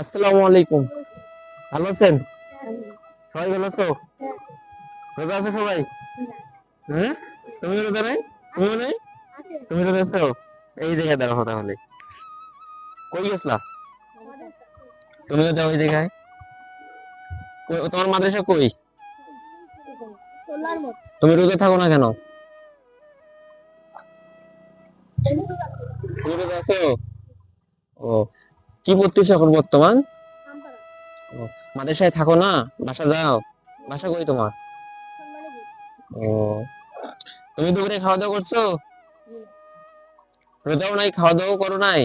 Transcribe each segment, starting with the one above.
আসসালামু আলাইকুম। ভালো আছেন? সবাই ভালো আছো? রোজা আছো সবাই? হ্যাঁ? তুমি রোজা নাই? তুমিও নাই? তুমি রোজা আছো? এই দাঁড়াও তাহলে। কই গেছলা? তুমিও যাও ওই জায়গায় তোমার মাদ্রাসা কই? তুমি রোজা থাকো না কেন? তুমি রোজা আছো? ও কি পড়তেছো এখন বর্তমান? মাদ্রাসায় থাকো না? বাসা যাও। বাসা কই তোমার? ও তুমি দুপুরে খাওয়া দাওয়া করছ রোজাও নাই খাওয়া দাওয়া করো নাই?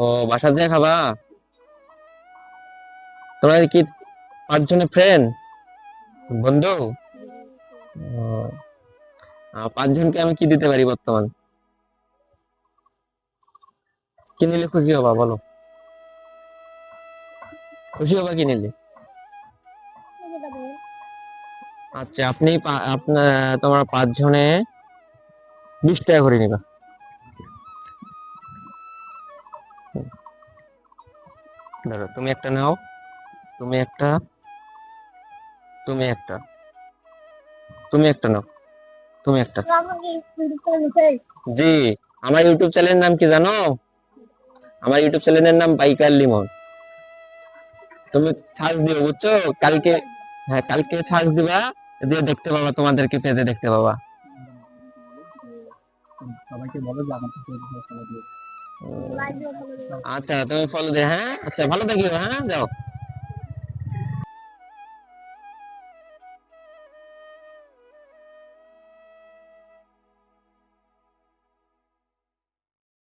ও বাসা দিয়ে খাবা? তোমরা কি পাঁচজনের ফ্রেন্ড বন্ধু? পাঁচজনকে আমি কি দিতে পারি বর্তমান? কি নিলে খুশি হবা বলো। খুশি হবা কি নিলে আচ্ছা আপনি আপনার তোমার পাঁচজনে বিশ টাকা করে নিবা। ধরো তুমি একটা নাও তুমি একটা তুমি একটা তুমি একটা নাও তুমি একটা। জি আমার ইউটিউব চ্যানেলের নাম কি জানো? আমার ইউটিউব চ্যানেলের নাম বাইকার লিমন। তুমি সার্চ দিও, বুঝছ? কালকে হ্যাঁ কালকে সার্চ দিবা, দিয়ে দেখতে পাবা, তোমাদেরকে পেজে দেখতে পাবা। আচ্ছা তুমি ফলো দে হ্যাঁ? আচ্ছা ভালো থাকিও হ্যাঁ? যাও।